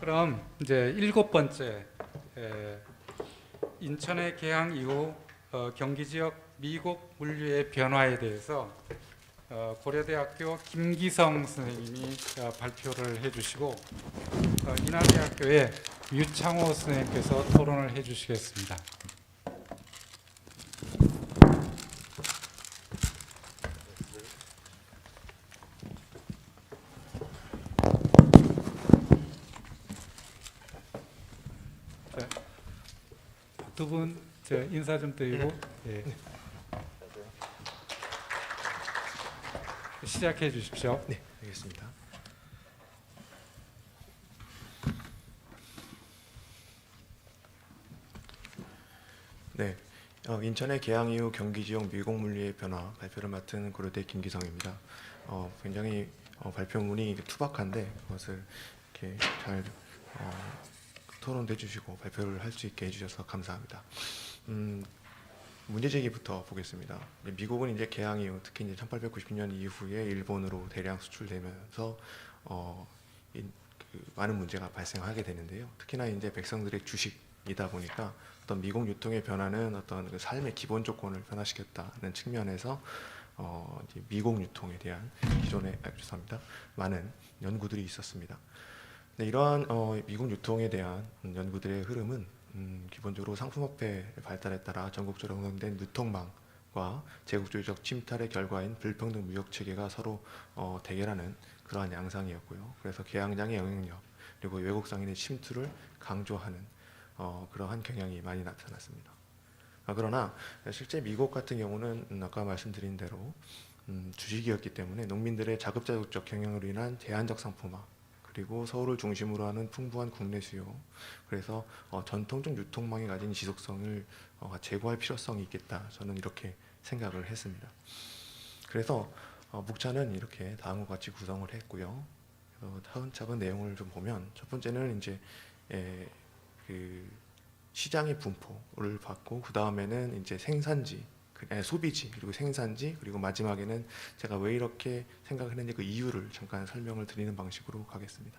그럼 이제 일곱 번째 에, 인천의 개항 이후 어, 경기 지역 미국 물류의 변화에 대해서 어, 고려대학교 김기성 선생님이 어, 발표를 해주시고 어, 인하대학교의 유창호 선생님께서 토론을 해주시겠습니다. 두분 인사 좀 드리고 예. 시작해 주십시오. 네, 알겠습니다. 네, 어, 인천의 개항 이후 경기 지역 미국 물리의 변화 발표를 맡은 고려대 김기성입니다. 어, 굉장히 어, 발표문이 투박한데 그것을 이렇게 잘 어, 토론해 주시고 발표를 할 수 있게 해주셔서 감사합니다. 음, 문제 제기부터 보겠습니다. 미국은 이제 개항 이후 특히 이제 1890년 이후에 일본으로 대량 수출되면서 어, 이, 그 많은 문제가 발생하게 되는데요. 특히나 이제 백성들의 주식이다 보니까 어떤 미국 유통의 변화는 어떤 그 삶의 기본 조건을 변화시켰다는 측면에서 어, 미국 유통에 대한 기존의 아, 죄송합니다. 많은 연구들이 있었습니다. 네, 이러한 어, 미국 유통에 대한 연구들의 흐름은 음, 기본적으로 상품화폐 발달에 따라 전국적으로 형성된 유통망과 제국주의적 침탈의 결과인 불평등 무역 체계가 서로 어, 대결하는 그러한 양상이었고요. 그래서 개항장의 영향력 그리고 외국 상인의 침투를 강조하는 어, 그러한 경향이 많이 나타났습니다. 아, 그러나 실제 미국 같은 경우는 음, 아까 말씀드린 대로 음, 주식이었기 때문에 농민들의 자급자족적 경영으로 인한 제한적 상품화 그리고 서울을 중심으로 하는 풍부한 국내 수요 그래서 어, 전통적 유통망이 가진 지속성을 어, 제고할 필요성이 있겠다 저는 이렇게 생각을 했습니다. 그래서 어, 묵차는 이렇게 다음과 같이 구성을 했고요. 어, 차근차근 내용을 좀 보면 첫 번째는 이제 에, 그 시장의 분포를 봤고 그 다음에는 이제 생산지, 소비지 그리고 생산지 그리고 마지막에는 제가 왜 이렇게 생각했는지 그 이유를 잠깐 설명을 드리는 방식으로 가겠습니다.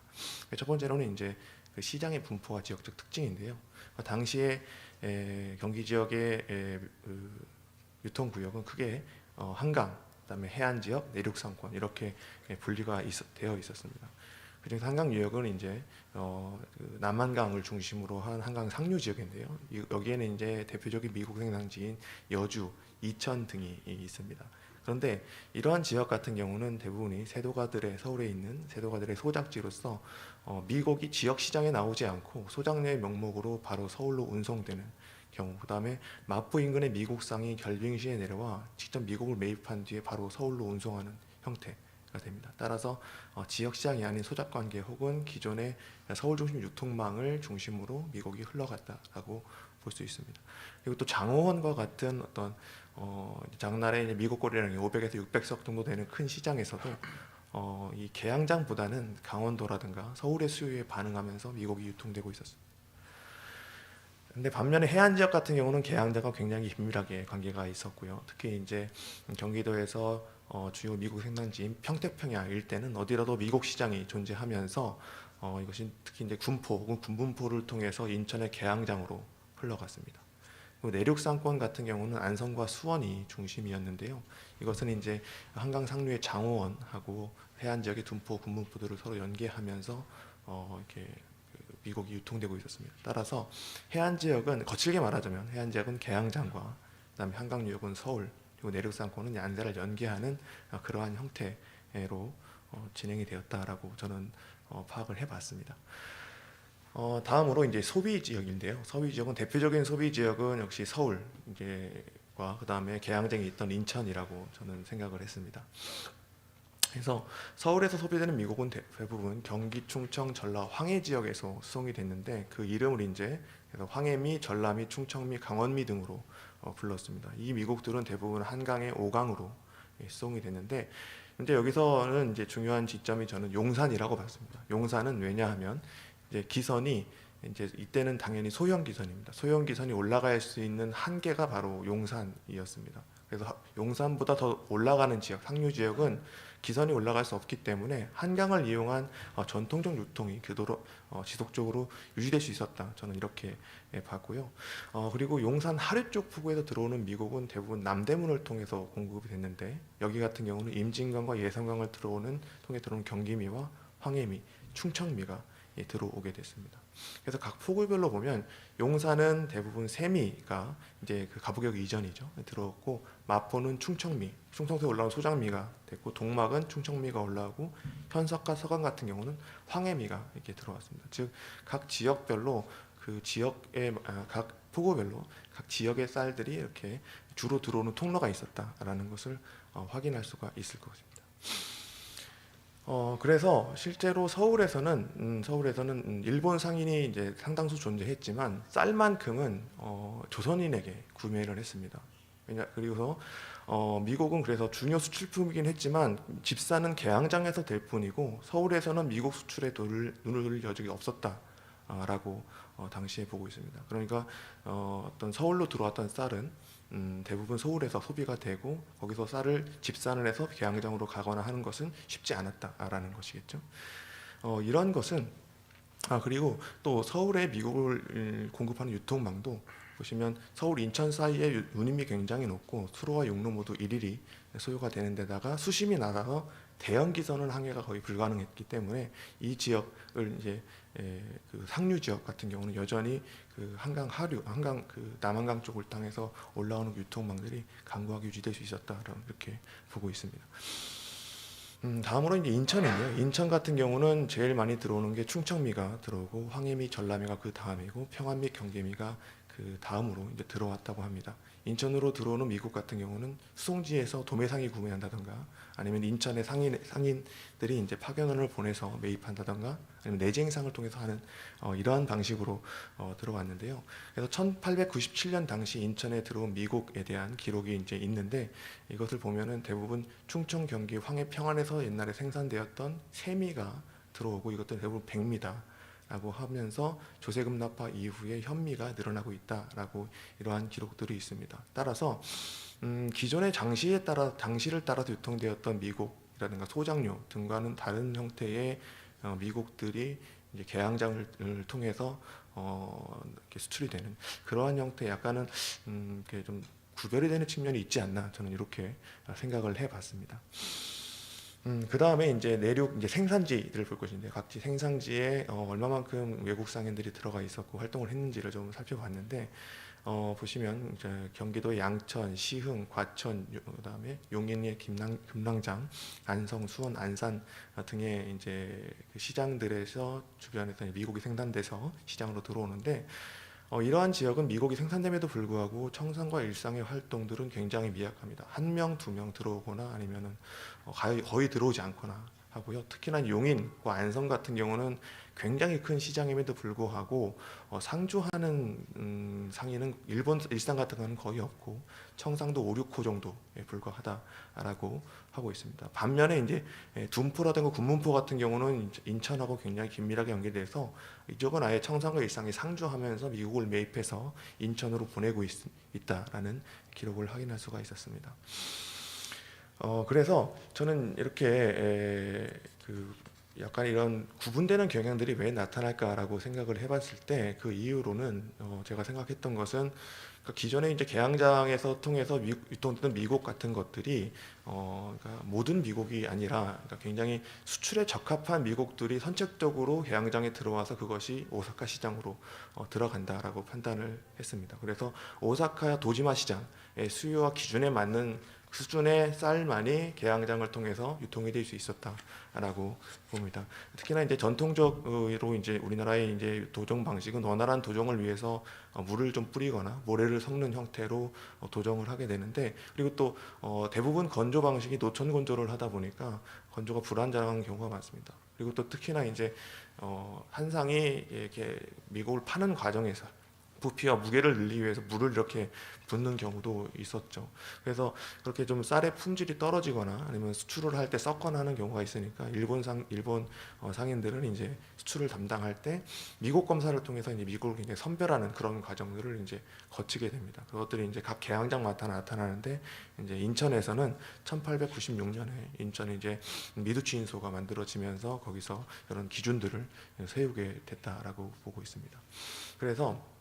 첫 번째로는 이제 그 시장의 분포와 지역적 특징인데요. 어, 당시에 에, 경기 지역의 에, 그 유통 구역은 크게 어, 한강, 그다음에 해안 지역, 내륙 상권 이렇게 에, 분리가 되어 있었습니다. 그중에 한강 유역은 이제 어, 그 남한강을 중심으로 한 한강 상류 지역인데요. 이- 여기에는 이제 대표적인 미국 생산지인 여주, 이천 등이 이- 있습니다. 그런데 이러한 지역 같은 경우는 대부분이 세도가들의 서울에 있는 세도가들의 소작지로서 어, 미국이 지역 시장에 나오지 않고 소장료의 명목으로 바로 서울로 운송되는 경우, 그다음에 마포 인근의 미국상이 결빙시에 내려와 직접 미국을 매입한 뒤에 바로 서울로 운송하는 형태가 됩니다. 따라서 어, 지역 시장이 아닌 소작 관계 혹은 기존의 서울 중심 유통망을 중심으로 미국이 흘러갔다라고 볼 수 있습니다. 그리고 또 장호원과 같은 어떤 어, 장날에 미국 거래량이 500에서 600석 정도 되는 큰 시장에서도 어, 이 개항장보다는 강원도라든가 서울의 수요에 반응하면서 미국이 유통되고 있었습니다. 근데 반면에 해안 지역 같은 경우는 개항자가 굉장히 긴밀하게 관계가 있었고요. 특히 이제 경기도에서 어, 주요 미국 생산지인 평택평야 일대는 어디라도 미국 시장이 존재하면서 어, 이것이 특히 이제 군포 혹은 군분포를 통해서 인천의 개항장으로 흘러갔습니다. 내륙 상권 같은 경우는 안성과 수원이 중심이었는데요. 이것은 이제 한강 상류의 장호원하고 해안 지역의 둔포, 군분포들을 서로 연계하면서 어, 이렇게 그 미국이 유통되고 있었습니다. 따라서 해안 지역은 거칠게 말하자면 해안 지역은 개항장과 그다음에 한강 유역은 서울 그리고 내륙 상권은 양대를 연계하는 어, 그러한 형태로 어, 진행이 되었다라고 저는 어, 파악을 해봤습니다. 어, 다음으로 이제 소비 지역인데요. 소비 지역은 대표적인 소비 지역은 역시 서울 이제과 그다음에 개항쟁이 있던 인천이라고 저는 생각을 했습니다. 그래서 서울에서 소비되는 미국은 대- 대부분 경기, 충청, 전라, 황해 지역에서 수송이 됐는데 그 이름을 이제 황해미, 전라미, 충청미, 강원미 등으로 어, 불렀습니다. 이 미국들은 대부분 한강의 오강으로 예, 수송이 됐는데 근데 여기서는 이제 중요한 지점이 저는 용산이라고 봤습니다. 용산은 왜냐하면 이제 기선이 이제 이때는 당연히 소형 기선입니다. 소형 기선이 올라갈 수 있는 한계가 바로 용산이었습니다. 그래서 하- 용산보다 더 올라가는 지역, 상류 지역은 기선이 올라갈 수 없기 때문에 한강을 이용한 어, 전통적 유통이 그도로 어, 지속적으로 유지될 수 있었다. 저는 이렇게 예, 봤고요. 어, 그리고 용산 하류 쪽 부근에서 들어오는 미국은 대부분 남대문을 통해서 공급이 됐는데 여기 같은 경우는 임진강과 예성강을 들어오는 통해 들어오는 경기미와 황해미, 충청미가 예, 들어오게 됐습니다. 그래서 각 포구별로 보면 용산은 대부분 세미가 이제 그 가부격 이전이죠 들어왔고 마포는 충청미, 충청도에 올라온 소장미가 됐고 동막은 충청미가 올라오고 현석과 서강 같은 경우는 황해미가 이렇게 들어왔습니다. 즉 각 지역별로 그 지역의 아, 각 포구별로 각 지역의 쌀들이 이렇게 주로 들어오는 통로가 있었다라는 것을 어, 확인할 수가 있을 것 같습니다. 어 그래서 실제로 서울에서는 음, 서울에서는 음, 일본 상인이 이제 상당수 존재했지만 쌀만큼은 어, 조선인에게 구매를 했습니다. 왜냐 그리고서 어, 미국은 그래서 중요 수출품이긴 했지만 집사는 개항장에서 될 뿐이고 서울에서는 미국 수출에 눈을, 눈을 여 적이 없었다라고 어, 당시에 보고 있습니다. 그러니까 어, 어떤 서울로 들어왔던 쌀은 음, 대부분 서울에서 소비가 되고 거기서 쌀을 집산을 해서 개항장으로 가거나 하는 것은 쉽지 않았다라는 것이겠죠. 어, 이런 것은 아 그리고 또 서울에 미국을 음, 공급하는 유통망도 보시면 서울 인천 사이에 유- 운임이 굉장히 높고 수로와 육로 모두 일일이 소요가 되는 데다가 수심이 낮아서 대형 기선은 항해가 거의 불가능했기 때문에 이 지역을 이제 에, 그 상류 지역 같은 경우는 여전히 그 한강 하류, 한강 그 남한강 쪽을 땅에서 올라오는 유통망들이 강구하게 유지될 수 있었다라고 이렇게 보고 있습니다. 음, 다음으로 이제 인천인데요. 인천 같은 경우는 제일 많이 들어오는 게 충청미가 들어오고 황해미, 전라미가 그 다음이고 평안 및 경계미가 그 다음으로 이제 들어왔다고 합니다. 인천으로 들어오는 미국 같은 경우는 수송지에서 도매상이 구매한다던가 아니면 인천의 상인 상인들이 이제 파견원을 보내서 매입한다던가 아니면 내재 행상을 통해서 하는 어, 이러한 방식으로 어, 들어왔는데요. 그래서 1897년 당시 인천에 들어온 미국에 대한 기록이 이제 있는데 이것을 보면은 대부분 충청, 경기, 황해, 평안에서 옛날에 생산되었던 세미가 들어오고 이것도 대부분 백미다. 라고 하면서 조세금 납파 이후에 현미가 늘어나고 있다라고 이러한 기록들이 있습니다. 따라서 음, 기존의 장시에 따라 장시를 따라서 유통되었던 미국이라든가 소장료 등과는 다른 형태의 어, 미국들이 이제 개항장을 통해서 어, 수출이 되는 그러한 형태 약간은 음, 이렇게 좀 구별이 되는 측면이 있지 않나 저는 이렇게 생각을 해봤습니다. 음, 그 다음에 이제 내륙 이제 생산지를 볼 것인데 각지 생산지에 어, 얼마만큼 외국 상인들이 들어가 있었고 활동을 했는지를 좀 살펴봤는데 어, 보시면 이제 경기도 양천, 시흥, 과천, 요- 그다음에 용인의 김랑, 금랑장, 안성, 수원, 안산 어, 등의 이제 그 시장들에서 주변에서 미국이 생산돼서 시장으로 들어오는데 어, 이러한 지역은 미국이 생산됨에도 불구하고 청산과 일상의 활동들은 굉장히 미약합니다. 한 명, 두 명 들어오거나 아니면은 어, 거의, 들어오지 않거나 하고요. 특히나 용인과 안성 같은 경우는 굉장히 큰 시장임에도 불구하고 어, 상주하는 음, 상인은 일본 일산 같은 거는 거의 없고 청상도 5, 6호 정도에 불과하다라고 하고 있습니다. 반면에 이제 예, 둔포라든가 군문포 같은 경우는 인- 인천하고 굉장히 긴밀하게 연계돼서 이쪽은 아예 청상과 일상이 상주하면서 미국을 매입해서 인천으로 보내고 있, 있다라는 기록을 확인할 수가 있었습니다. 어 그래서 저는 이렇게 에, 그 약간 이런 구분되는 경향들이 왜 나타날까라고 생각을 해봤을 때 그 이유로는 어 제가 생각했던 것은 그 기존에 이제 개항장에서 통해서 미, 유통되는 미국 같은 것들이 어 그러니까 모든 미국이 아니라 그러니까 굉장히 수출에 적합한 미국들이 선택적으로 개항장에 들어와서 그것이 오사카 시장으로 어, 들어간다라고 판단을 했습니다. 그래서 오사카 도지마 시장의 수요와 기준에 맞는 수준의 쌀만이 개항장을 통해서 유통이 될 수 있었다라고 봅니다. 특히나 이제 전통적으로 이제 우리나라의 이제 도정 방식은 원활한 도정을 위해서 어, 물을 좀 뿌리거나 모래를 섞는 형태로 어, 도정을 하게 되는데 그리고 또 어, 대부분 건조 방식이 노천 건조를 하다 보니까 건조가 불안정한 경우가 많습니다. 그리고 또 특히나 이제 어, 한상이 이렇게 미국을 파는 과정에서 부피와 무게를 늘리기 위해서 물을 이렇게 붓는 경우도 있었죠. 그래서 그렇게 좀 쌀의 품질이 떨어지거나 아니면 수출을 할 때 썩거나 하는 경우가 있으니까 일본 상 일본 어, 상인들은 이제 수출을 담당할 때 미국 검사를 통해서 이제 미국을 이제 선별하는 그런 과정들을 이제 거치게 됩니다. 그것들이 이제 각 개항장마다 나타나는데 이제 인천에서는 1896년에 인천에 이제 미두치인소가 만들어지면서 거기서 이런 기준들을 세우게 됐다라고 보고 있습니다. 그래서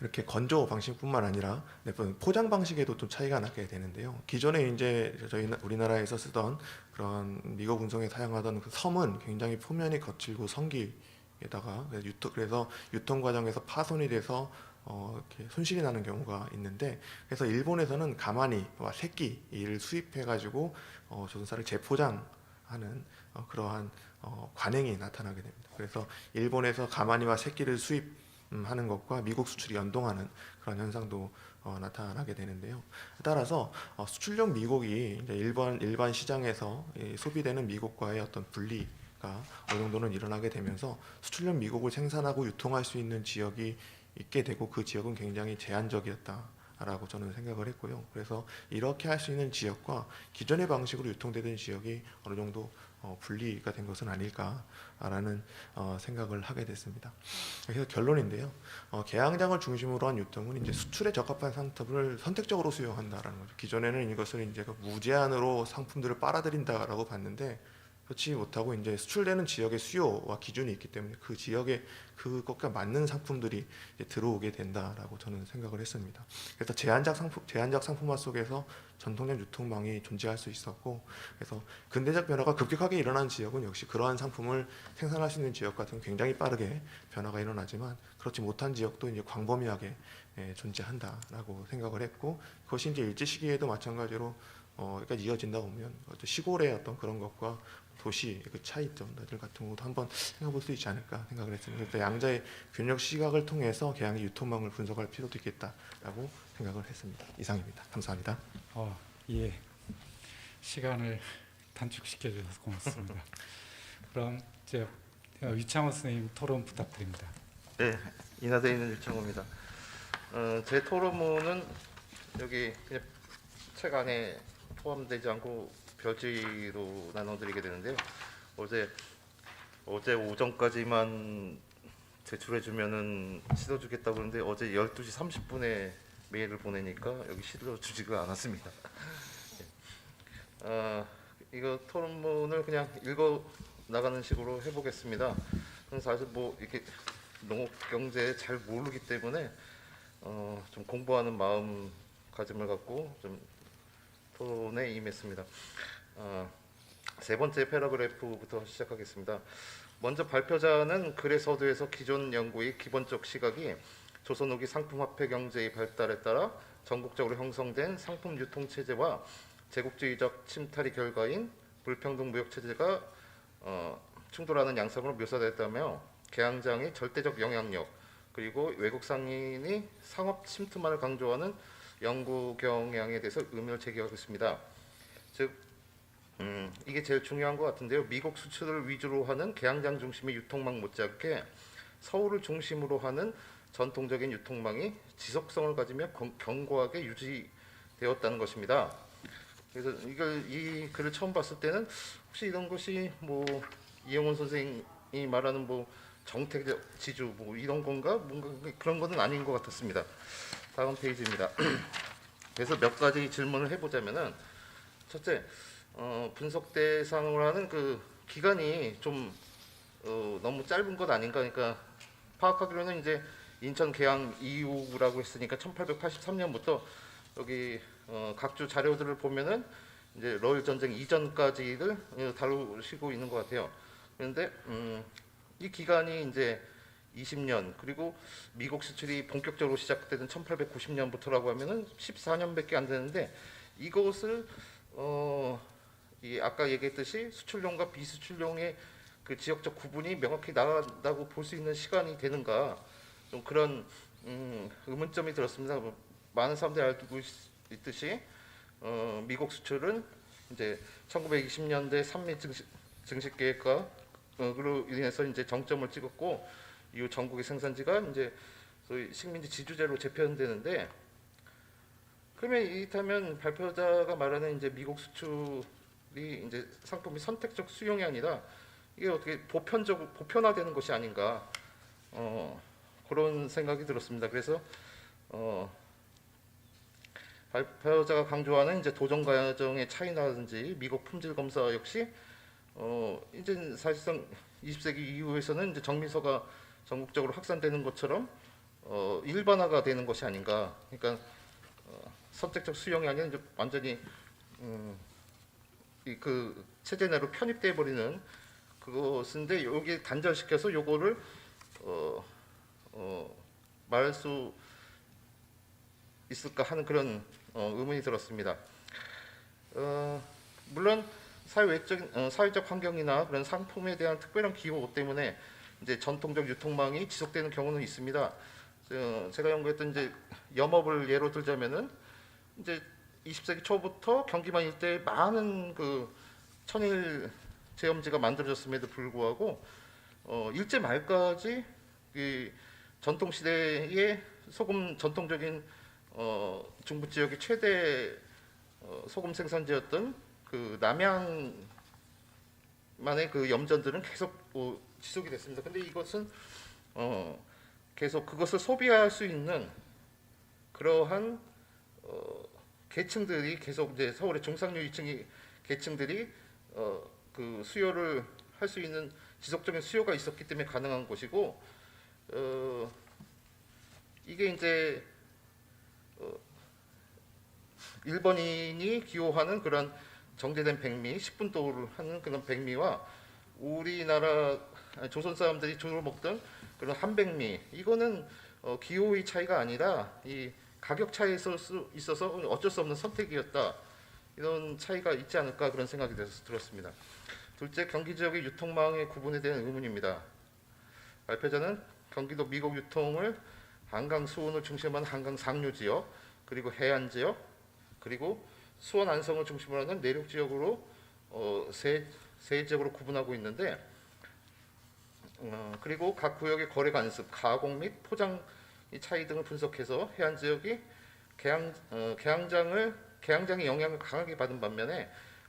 이렇게 건조 방식뿐만 아니라 네, 포장 방식에도 좀 차이가 나게 되는데요. 기존에 이제 저희 나- 우리나라에서 쓰던 그런 미국 운송에 사용하던 그 섬은 굉장히 표면이 거칠고 성기에다가 유통, 그래서 유통 과정에서 파손이 돼서 어, 이렇게 손실이 나는 경우가 있는데 그래서 일본에서는 가마니와 새끼를 수입해 가지고 어, 조선쌀을 재포장하는 어, 그러한 어, 관행이 나타나게 됩니다. 그래서 일본에서 가마니와 새끼를 수입 음, 하는 것과 미국 수출이 연동하는 그런 현상도 어, 나타나게 되는데요. 따라서 어, 수출용 미국이 일반 일반 시장에서 이 소비되는 미국과의 어떤 분리가 어느 정도는 일어나게 되면서 수출용 미국을 생산하고 유통할 수 있는 지역이 있게 되고 그 지역은 굉장히 제한적이었다라고 저는 생각을 했고요. 그래서 이렇게 할 수 있는 지역과 기존의 방식으로 유통되던 지역이 어느 정도 어, 분리가 된 것은 아닐까라는 어, 생각을 하게 됐습니다. 그래서 결론인데요. 어, 개항장을 중심으로 한 유통은 이제 수출에 적합한 상품을 선택적으로 수용한다라는 거죠. 기존에는 이것을 이제 그 무제한으로 상품들을 빨아들인다라고 봤는데 그렇지 못하고 이제 수출되는 지역의 수요와 기준이 있기 때문에 그 지역에 그것과 맞는 상품들이 들어오게 된다라고 저는 생각을 했습니다. 그래서 제한적 상품 제한적 상품화 속에서 전통적 유통망이 존재할 수 있었고 그래서 근대적 변화가 급격하게 일어난 지역은 역시 그러한 상품을 생산할 수 있는 지역 같은 굉장히 빠르게 변화가 일어나지만 그렇지 못한 지역도 이제 광범위하게 예, 존재한다라고 생각을 했고 그것이 이제 일제 시기에도 마찬가지로 어, 그러니까 이어진다 보면 시골의 어떤 그런 것과 도시 그 차이점들 같은 것도 한번 생각해 볼수 있지 않을까 생각을 했습니다. 그래서 양자의 균형 시각을 통해서 개항의 유통망을 분석할 필요도 있겠다라고 생각을 했습니다. 이상입니다. 감사합니다. 어, 예. 시간을 단축시켜 주셔서 고맙습니다. 그럼 이제 위창호 선생님 토론 부탁드립니다. 네, 있는 유창호입니다. 어, 제 토론문은 여기 그냥 책 안에 포함되지 않고 별지로 나눠드리게 되는데요. 어제 어제 오전까지만 제출해 주면은 씻어 주겠다고 그러는데 어제 12시 30분에 메일을 보내니까 여기 씻어 주지가 않았습니다. 어, 이거 토론문을 그냥 읽어 나가는 식으로 해보겠습니다. 사실 뭐 이렇게 농업 경제 잘 모르기 때문에 어, 좀 공부하는 마음가짐을 갖고 좀 토론에 임했습니다. 어, 세 번째 패러그래프부터 시작하겠습니다. 먼저 발표자는 글의 서두에서 기존 연구의 기본적 시각이 조선 후기 상품화폐 경제의 발달에 따라 전국적으로 형성된 상품 유통 체제와 제국주의적 침탈의 결과인 불평등 무역 체제가 어, 충돌하는 양상으로 묘사됐다며 개항장의 절대적 영향력 그리고 외국 상인이 상업 침투만을 강조하는 연구 경향에 대해서 의문을 제기하고 있습니다. 즉 음, 이게 제일 중요한 것 같은데요. 미국 수출을 위주로 하는 개항장 중심의 유통망 못지않게 서울을 중심으로 하는 전통적인 유통망이 지속성을 가지며 경- 견고하게 유지되었다는 것입니다. 그래서 이걸 이 글을 처음 봤을 때는 혹시 이런 것이 뭐 이영훈 선생이 말하는 뭐 정택 지주 뭐 이런 건가 뭔가 그런 거는 아닌 것 같았습니다. 다음 페이지입니다. 그래서 몇 가지 질문을 해보자면은 첫째 어, 분석 대상으로 하는 그 기간이 좀 어, 너무 짧은 것 아닌가 그러니까 파악하기로는 이제 인천 개항 이후라고 했으니까 1883년부터 여기 어, 각주 자료들을 보면은 이제 러일 전쟁 이전까지를 어, 다루시고 있는 것 같아요. 그런데 음, 이 기간이 이제 20년 그리고 미국 수출이 본격적으로 시작되던 1890년부터라고 하면은 14년밖에 안 되는데 이것을 어, 이 아까 얘기했듯이 수출용과 비수출용의 그 지역적 구분이 명확히 나간다고 볼 수 있는 시간이 되는가 좀 그런 음, 의문점이 들었습니다. 뭐, 많은 사람들이 알고 있, 있듯이 어, 미국 수출은 이제 1920년대 삼미 증식, 증식 계획과 어, 그로 인해서 이제 정점을 찍었고 이후 전국의 생산지가 이제 소위 식민지 지주제로 재편되는데 그러면 이렇다면 발표자가 말하는 이제 미국 수출이 이제 상품이 선택적 수용이 아니라 이게 어떻게 보편적 보편화되는 것이 아닌가 어, 그런 생각이 들었습니다. 그래서 어, 발표자가 강조하는 이제 도전 과정의 차이라든지 미국 품질 검사 역시 어, 이제 사실상 20세기 이후에서는 이제 정밀서가 전국적으로 확산되는 것처럼 어, 일반화가 되는 것이 아닌가. 그러니까 어, 선택적 수용이 아니라 이제 완전히 음, 이그 체제 내로 편입돼 버리는 그것인데 여기 단절시켜서 요거를 어, 어, 말할 수 있을까 하는 그런 어, 의문이 들었습니다. 어, 물론 사회적 어, 사회적 환경이나 그런 상품에 대한 특별한 기호 때문에 이제 전통적 유통망이 지속되는 경우는 있습니다. 어, 제가 연구했던 이제 염업을 예로 들자면은 이제 20세기 초부터 경기만 일대에 많은 그 천일 제염지가 만들어졌음에도 불구하고 어, 일제 말까지 이 전통 시대의 소금 전통적인 어, 중부 지역의 최대 어, 소금 생산지였던 그 남양 만의 그 염전들은 계속 뭐 지속이 됐습니다. 근데 이것은 어, 계속 그것을 소비할 수 있는 그러한 어, 계층들이 계속 이제 서울의 중상류 위층이 계층들이 어, 그 수요를 할 수 있는 지속적인 수요가 있었기 때문에 가능한 것이고 어, 이게 이제 어, 일본인이 기호하는 그런 정제된 백미, 10분도를 하는 그런 백미와 우리나라 조선 사람들이 주로 먹던 그런 한백미 이거는 어, 기호의 차이가 아니라 이 가격 차이에 있어서 어쩔 수 없는 선택이었다 이런 차이가 있지 않을까 그런 생각이 들어서 들었습니다. 둘째 경기 지역의 유통망의 구분에 대한 의문입니다. 발표자는 경기도 미국 유통을 한강 중심으로 하는 한강 상류 지역 그리고 해안 지역 그리고 수원 안성을 중심으로 하는 내륙 지역으로 어, 세, 세 지역으로 구분하고 있는데 어, 그리고 각 구역의 거래 관습, 가공 및 포장 이 차이 등을 분석해서 해안 지역이 개항, 어, 개항장을 개항장의 영향을 강하게 받은 반면에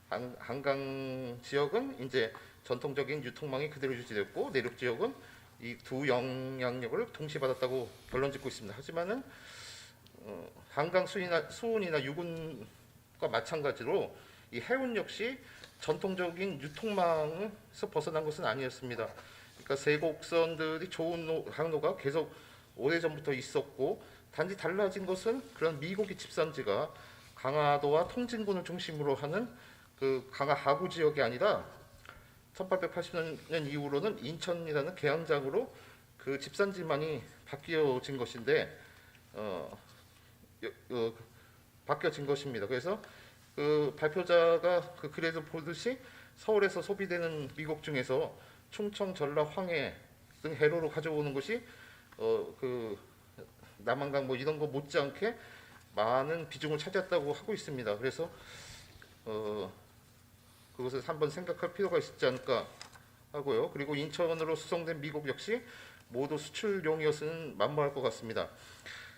한, 한강 지역은 이제 전통적인 유통망이 그대로 유지됐고 내륙 지역은 이 두 영향력을 동시에 받았다고 결론 짓고 있습니다. 하지만은 어, 한강 수이나 수온이나 유군 과 마찬가지로 이 해운 역시 전통적인 유통망에서 벗어난 것은 아니었습니다. 그러니까 세곡선들이 좋은 노- 항로가 계속 오래전부터 있었고 단지 달라진 것은 그런 미고기 집산지가 강화도와 통진군을 중심으로 하는 그 강화 하구 지역이 아니라 1880년 이후로는 인천이라는 개항장으로 그 집산지만이 바뀌어진 것인데 어, 여- 어, 바뀌어진 것입니다. 그래서 그 발표자가 그 글에서 보듯이 서울에서 소비되는 미국 중에서 충청, 전라, 황해 등 해로로 가져오는 것이 어 그 남한강 뭐 이런 거 못지않게 많은 비중을 차지했다고 하고 있습니다. 그래서 어 그것을 한번 생각할 필요가 있지 않을까 하고요. 그리고 인천으로 수송된 미국 역시 모두 수출용이었으면 만무할 것 같습니다.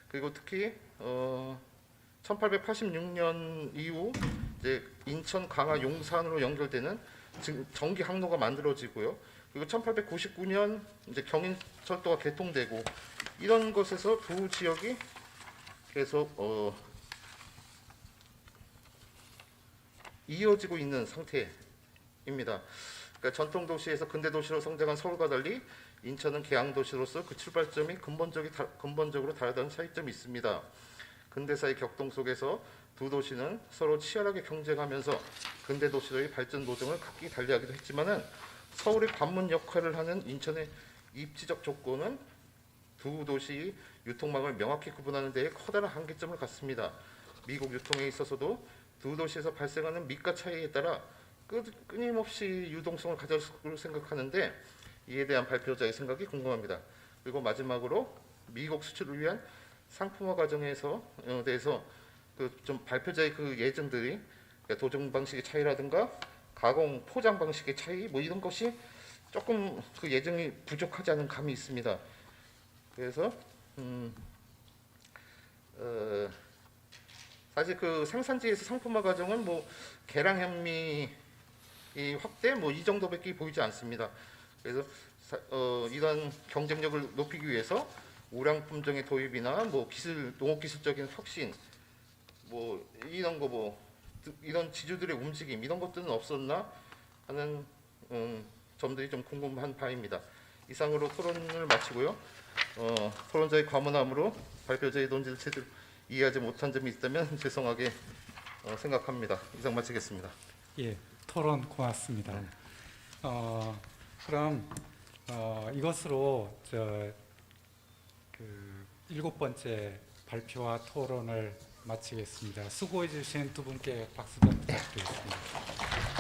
그리고 특히 어 1886년 이후 이제 인천, 강화, 용산으로 연결되는 전기 항로가 만들어지고요. 그리고 1899년 이제 경인철도가 개통되고 이런 것에서 두 지역이 계속 어, 이어지고 있는 상태입니다. 그러니까 전통 도시에서 근대 도시로 성장한 서울과 달리 인천은 개항 도시로서 그 출발점이 근본적이 다, 근본적으로 다르다는 차이점이 있습니다. 근대사의 격동 속에서 두 도시는 서로 치열하게 경쟁하면서 근대 도시로의 발전 도정을 각기 달리하기도 했지만은 서울의 관문 역할을 하는 인천의 입지적 조건은 두 도시 유통망을 명확히 구분하는 데에 커다란 한계점을 갖습니다. 미국 유통에 있어서도 두 도시에서 발생하는 미가 차이에 따라 끊- 끊임없이 유동성을 것으로 생각하는데 이에 대한 발표자의 생각이 궁금합니다. 그리고 마지막으로 미국 수출을 위한 상품화 과정에서 어, 대해서 그 좀 발표자의 그 예정들이 그러니까 도정 방식의 차이라든가 가공 포장 방식의 차이 뭐 이런 것이 조금 그 예정이 부족하지 않은 감이 있습니다. 그래서 음, 어, 사실 그 생산지에서 상품화 과정은 뭐 개량 현미 이 확대 뭐 이 정도밖에 보이지 않습니다. 그래서 사- 어, 이런 경쟁력을 높이기 위해서 우량 품종의 도입이나 뭐 기술 농업 기술적인 혁신 뭐 이런 거 뭐 이런 지주들의 움직임 이런 것들은 없었나 하는 음, 점들이 좀 궁금한 바입니다. 이상으로 토론을 마치고요. 어, 토론자의 과문함으로 발표자의 논지를 제대로 이해하지 못한 점이 있다면 죄송하게 어, 생각합니다. 이상 마치겠습니다. 예, 토론 고맙습니다. 어, 그럼 어, 이것으로 저 그 일곱 번째 발표와 토론을 마치겠습니다. 수고해 주신 두 분께 박수 좀 부탁드리겠습니다.